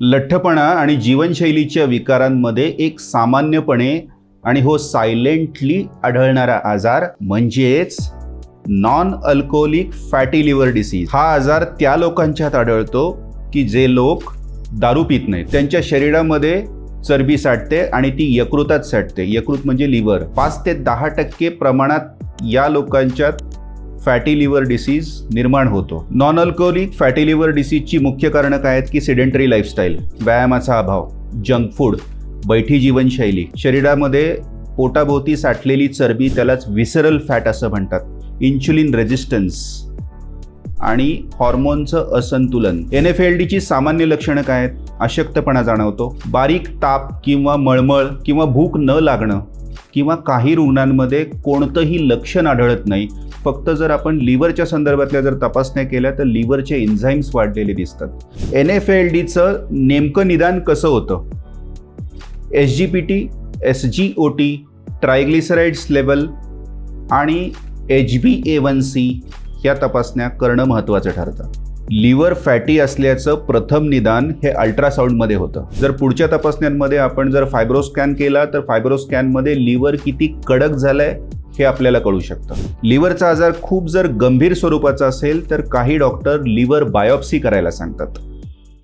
लठ्ठपणा आणि जीवनशैलीच्या विकारांमध्ये एक सामान्यपणे आणि हो सायलेंटली आढळणारा आजार म्हणजेच non alcoholic fatty liver disease हा आजार त्या लोकांच्यात आढळतो की जे लोक दारू पित नाहीत. त्यांच्या शरीरामध्ये चरबी साठते आणि ती यकृतात साठते. यकृत म्हणजे लिव्हर पाच ते दहा टक्के प्रमाणात या लोकांच्यात फॅटी लिव्हर डिसीज निर्माण होतो. नॉन अल्कोहोलिक फॅटी लिव्हर डिसीजची मुख्य कारणं काय आहेत की सिडेंटरी लाईफस्टाईल व्यायामाचा अभाव जंक फूड बैठी जीवनशैली. शरीरामध्ये पोटाभोवती साठलेली चरबी त्यालाच विसरल फॅट असं म्हणतात. इन्शुलिन रेजिस्टन्स आणि हॉर्मोनचं असंतुलन. एन एफ एल डीची सामान्य लक्षणं काय आहेत? अशक्तपणा जाणवतो. बारीक ताप किंवा मळमळ किंवा भूक न लागणं किंवा काही रुग्णांमध्ये कोणतंही लक्षण आढळत नाही फक्त जर आपण लिव्हरच्या संदर्भातल्या जर तपासण्या केल्या तर लिव्हरचे एन्झाईम्स वाढलेले दिसतात. एन एफ एल डीचं नेमकं निदान कसं होतं? S G P T S G O T triglycerides level आणि H B A one C या तपासण्या करणं महत्त्वाचं ठरतं. लिव्हर फॅटी असल्याचं प्रथम निदान हे अल्ट्रासाऊंडमध्ये होतं. जर पुढच्या तपासण्यांमध्ये आपण जर फायब्रोस्कॅन केला तर फायब्रोस्कॅनमध्ये लिव्हर किती कडक झालं आहे हे आपल्याला कळू शकतं. लिव्हरचा आजार खूप जर गंभीर स्वरूपाचा असेल तर काही डॉक्टर लिव्हर बायोप्सी करायला सांगतात.